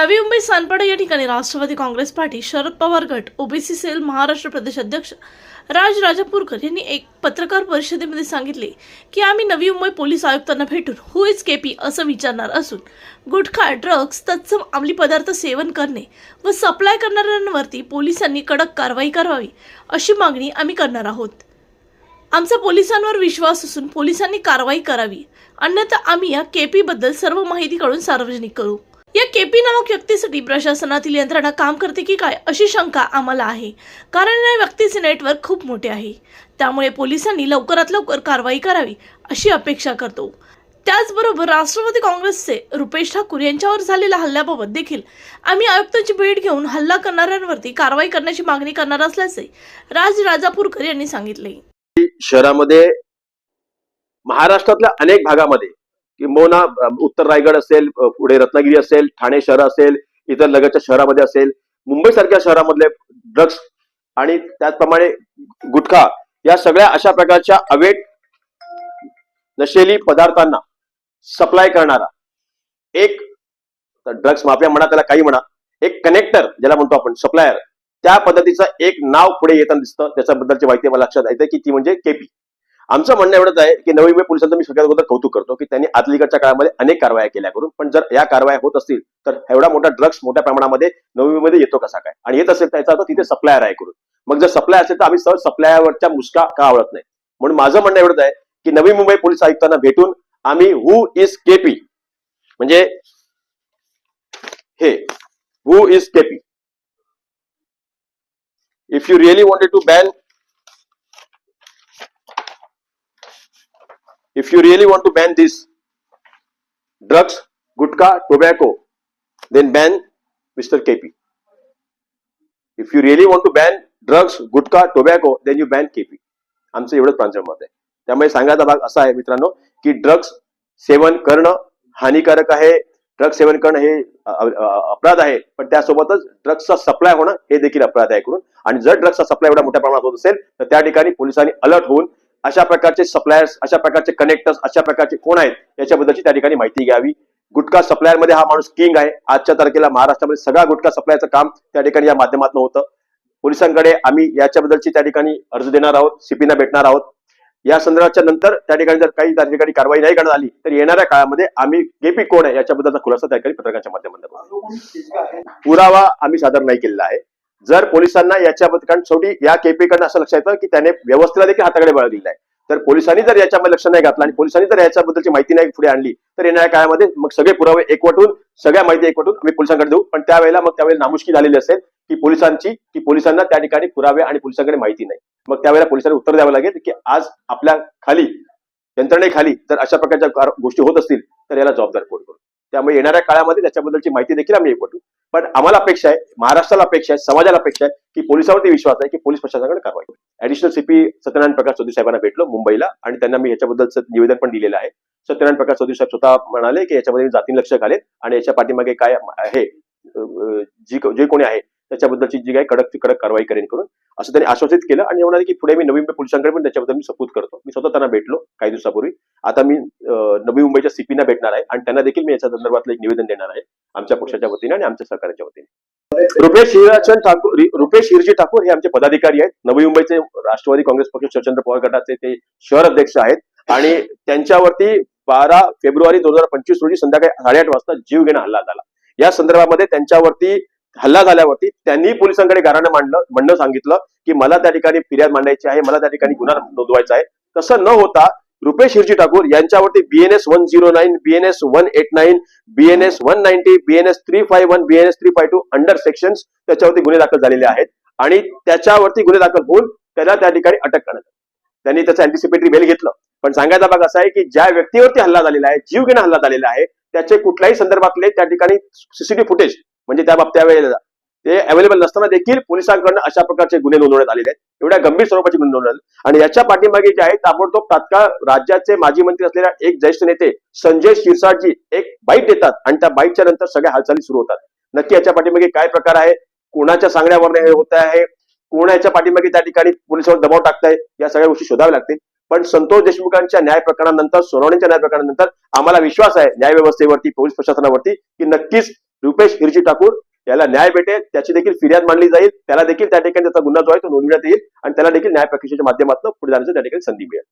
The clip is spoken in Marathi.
नवी मुंबई सानपाडा या ठिकाणी राष्ट्रवादी काँग्रेस पार्टी शरद पवार गट ओबीसी सेल महाराष्ट्र प्रदेश अध्यक्ष राज राजापूरकर यांनी एक पत्रकार परिषदेमध्ये सांगितले की आम्ही नवी मुंबई पोलीस आयुक्तांना भेटून हु इज केपी असं विचारणार असून गुटखा ड्रग्ज तत्सम अंमली पदार्थ सेवन करणे व सप्लाय करणाऱ्यांवरती पोलिसांनी कडक कारवाई करावी अशी मागणी आम्ही करणार आहोत. आमचा पोलिसांवर विश्वास असून पोलिसांनी कारवाई करावी. अन्यथा आम्ही या केपीबद्दल सर्व माहिती काढून सार्वजनिक करू. या केपी नामक व्यक्तीसाठी प्रशासनातील यंत्रणा काम करते की काय अशी शंका आम्हाला आहे. कारण या व्यक्तीचे नेटवर्क खूप मोठे आहे. त्यामुळे पोलिसांनी लवकरात लवकर कारवाई करावी अशी अपेक्षा करतो. त्याचबरोबर राष्ट्रवादी काँग्रेसचे रुपेश ठाकूर यांच्यावर झालेल्या हल्ल्याबाबत देखील आम्ही आयुक्तांची भेट घेऊन हल्ला करणाऱ्यांवरती कारवाई करण्याची मागणी करणार असल्याचे राज राजापूरकर यांनी सांगितले. शहरामध्ये महाराष्ट्रातल्या अनेक भागामध्ये किंबहुना उत्तर रायगड असेल पुढे रत्नागिरी असेल ठाणे शहर असेल इतर लगतच्या शहरामध्ये असेल मुंबई सारख्या शहरामधले ड्रग्स आणि त्याचप्रमाणे गुटखा या सगळ्या अशा प्रकारच्या अवेट नशेली पदार्थांना सप्लाय करणारा एक ड्रग्स माफिया म्हणा त्याला काही म्हणा एक कनेक्टर ज्याला म्हणतो आपण सप्लायर त्या पद्धतीचं एक नाव पुढे येताना दिसतं. त्याच्याबद्दलची माहिती मला लक्षात येते की ती म्हणजे केपी आमचं म्हणणं एवढंच आहे की नवी मुंबई पोलिसांचं मी सगळ्यात अगोदर कौतुक करतो की त्यांनी आदलीकडच्या काळामध्ये अनेक कारवाया केल्या करून पण जर या कारवाया होत असतील तर एवढा मोठा ड्रग्स मोठ्या प्रमाणामध्ये नवी मुंबईमध्ये येतो कसा काय? आणि येत असेल त्याचा अर्थ तिथे सप्लायर आहे करून. मग जर सप्लाय असेल तर आम्ही सहज सप्लायरवरच्या मुस्का का आवडत नाही? म्हणून माझं म्हणणं एवढंच आहे की नवी मुंबई पोलीस आयुक्तांना भेटून आम्ही हु इज केपी म्हणजे हे who is KP if you really wanted to ban if you really want to ban this drugs, gutka, tobacco, then ban Mr. KP. If you really want to ban drugs, gutka, tobacco, then you ban KP. आमचं एवढंच प्रांजळ मत आहे त्यामुळे सांगायचा भाग असा आहे मित्रांनो की ड्रग्स सेवन करणं हानिकारक आहे ड्रग्स सेवन करणं हे अपराध आहे पण त्यासोबतच ड्रग्सचा सप्लाय होणं हे देखील अपराध आहे करून आणि जर ड्रग्सचा सप्लाय एवढा मोठ्या प्रमाणात होत असेल तर त्या ठिकाणी पोलिसांनी अलर्ट होऊन अशा प्रकारचे सप्लायर्स अशा प्रकारचे कनेक्टर्स अशा प्रकारचे कोण आहेत याच्याबद्दलची त्या ठिकाणी माहिती घ्यावी. गुटखा सप्लायरमध्ये हा माणूस किंग आहे. आजच्या तारखेला महाराष्ट्रामध्ये सगळा गुटखा सप्लायचं काम त्या ठिकाणी या माध्यमातून होतं. पोलिसांकडे आम्ही याच्याबद्दलची त्या ठिकाणी अर्ज देणार आहोत सीपीना भेटणार आहोत. या संदर्भाच्या नंतर त्या ठिकाणी जर काही त्या ठिकाणी कारवाई नाही करण्यात आली तर येणाऱ्या काळामध्ये आम्ही गेपी कोण आहे याच्याबद्दलचा खुलासा त्या ठिकाणी पत्रकाच्या माध्यमातून पुरावा आम्ही सादर नाही केलेला आहे. जर पोलिसांना याच्याबद्दल कारण शेवटी या केपीकडनं असं लक्षात येतं की त्याने व्यवस्थेला देखील हाताकडे बळ दिला आहे तर पोलिसांनी जर याच्यामध्ये लक्ष नाही घातलं आणि पोलिसांनी जर याच्याबद्दलची माहिती नाही पुढे आणली तर येणाऱ्या काळामध्ये मग सगळे पुरावे एकवटून सगळ्या माहिती एकवटून आम्ही पोलिसांकडे देऊ. पण त्यावेळेला मग त्यावेळेला नामुष्की झालेली असेल की पोलिसांची की पोलिसांना त्या ठिकाणी पुरावे आणि पोलिसांकडे माहिती नाही. मग त्यावेळेला पोलिसांनी उत्तर द्यावं लागेल की आज आपल्या खाली यंत्रणेखाली जर अशा प्रकारच्या गोष्टी होत असतील तर याला जबाबदार कोण करू? त्यामुळे येणाऱ्या काळामध्ये त्याच्याबद्दलची माहिती देखील आम्ही एकवटू. पण आम्हाला अपेक्षा आहे महाराष्ट्राला अपेक्षा आहे समाजाला अपेक्षा आहे की पोलिसावरती विश्वास आहे की पोलीस प्रशासनाकडे कारवाई ऍडिशनल सीपी सत्यनारायण प्रकाश चौधरी साहेबांना भेटलो मुंबईला आणि त्यांना मी याच्याबद्दलचं निवेदन पण दिलेलं आहे. सत्यनारायण प्रकाश चौधरी साहेब स्वतः म्हणाले की याच्यामध्ये मी जातीन लक्ष घालेत आणि याच्या पाठीमागे काय आहे जी जे कोणी आहे त्याच्याबद्दलची जी काही कडक ती कडक कारवाई करेन करून असं त्यांनी आश्वासित केलं आणि म्हणाले की पुढे मी नवी मुंबई पोलिसांकडे पण त्याच्याबद्दल मी सपूत करतो. मी स्वतः त्यांना भेटलो काही दिवसापूर्वी. आता मी नवी मुंबईच्या सीपीना भेटणार आहे आणि त्यांना देखील मी याच्या संदर्भातलं एक निवेदन देणार आहे. आमच्या पक्षाच्या वतीने आणि आमच्या सरकारच्या वतीने. रुपेश हिराचंद ठाकूर रुपेश हिरजी ठाकूर हे आमचे पदाधिकारी आहेत. नवी मुंबईचे राष्ट्रवादी काँग्रेस पक्ष शरचंद्र पवार गटाचे ते शहर अध्यक्ष आहेत. आणि त्यांच्यावरती बारा फेब्रुवारी दोन हजार पंचवीस रोजी संध्याकाळी साडेआठ वाजता जीव घेणं हल्ला झाला. या संदर्भामध्ये त्यांच्यावरती हल्ला झाल्यावरती त्यांनी पोलिसांकडे गाराणं मांडलं म्हणणं सांगितलं की मला त्या ठिकाणी फिर्याद मांडायची आहे मला त्या ठिकाणी गुन्हा नोंदवायचा आहे. तसं न होता Rupesh Hirji Thakur यांच्यावरती BNS one zero nine BNS one eight nine BNS one ninety BNS three five one BNS three five two under section त्याच्यावरती गुन्हे दाखल झालेले आहेत. आणि त्याच्यावरती गुन्हे दाखल होऊन त्याला त्या ठिकाणी अटक करण्यात त्यांनी त्याचं अँटिसिपेटरी बेल घेतलं. पण सांगायचा भाग असा आहे की ज्या व्यक्तीवरती हल्ला झालेला आहे जीव घेणं हल्ला झालेला आहे त्याचे कुठल्याही संदर्भातले त्या ठिकाणी सीसीटीव्ही फुटेज म्हणजे त्या बाबत त्यावेळेला ते अवेलेबल नसताना देखील पोलिसांकडून अशा प्रकारचे गुन्हे नोंदवण्यात आलेले आहेत. एवढ्या गंभीर स्वरूपाचे गुन्हे नोंदवण्यात आणि याच्या पाठीमागे जे आहे ताबडतोब तात्काळ राज्याचे माजी मंत्री असलेल्या एक ज्येष्ठ नेते संजय शिरसाटजी एक बाईट देतात आणि त्या बाईटच्या नंतर सगळ्या हालचाली सुरू होतात. नक्की याच्या पाठीमागे काय प्रकार आहे? कोणाच्या सांगण्यावर हे होत आहे? कोण याच्या पाठीमागे त्या ठिकाणी पोलिसांवर दबाव टाकताय? या सगळ्या गोष्टी शोधाव्या लागतील. पण संतोष देशमुखांच्या न्याय प्रकरणानंतर सोनवणेच्या न्याय प्रकरणानंतर आम्हाला विश्वास आहे न्याय व्यवस्थेवरती पोलीस प्रशासनावरती की नक्कीच रुपेश हिरजी ठाकूर याला न्याय भेटेल त्याची देखील फिर्याद मांडली जाईल त्याला देखील त्या ठिकाणी त्याचा गुन्हा जो आहे तो नोंदवण्यात येईल आणि त्याला देखील न्याय प्रक्रियेच्या माध्यमातून पुढे जाण्याची त्या ठिकाणी संधी मिळेल.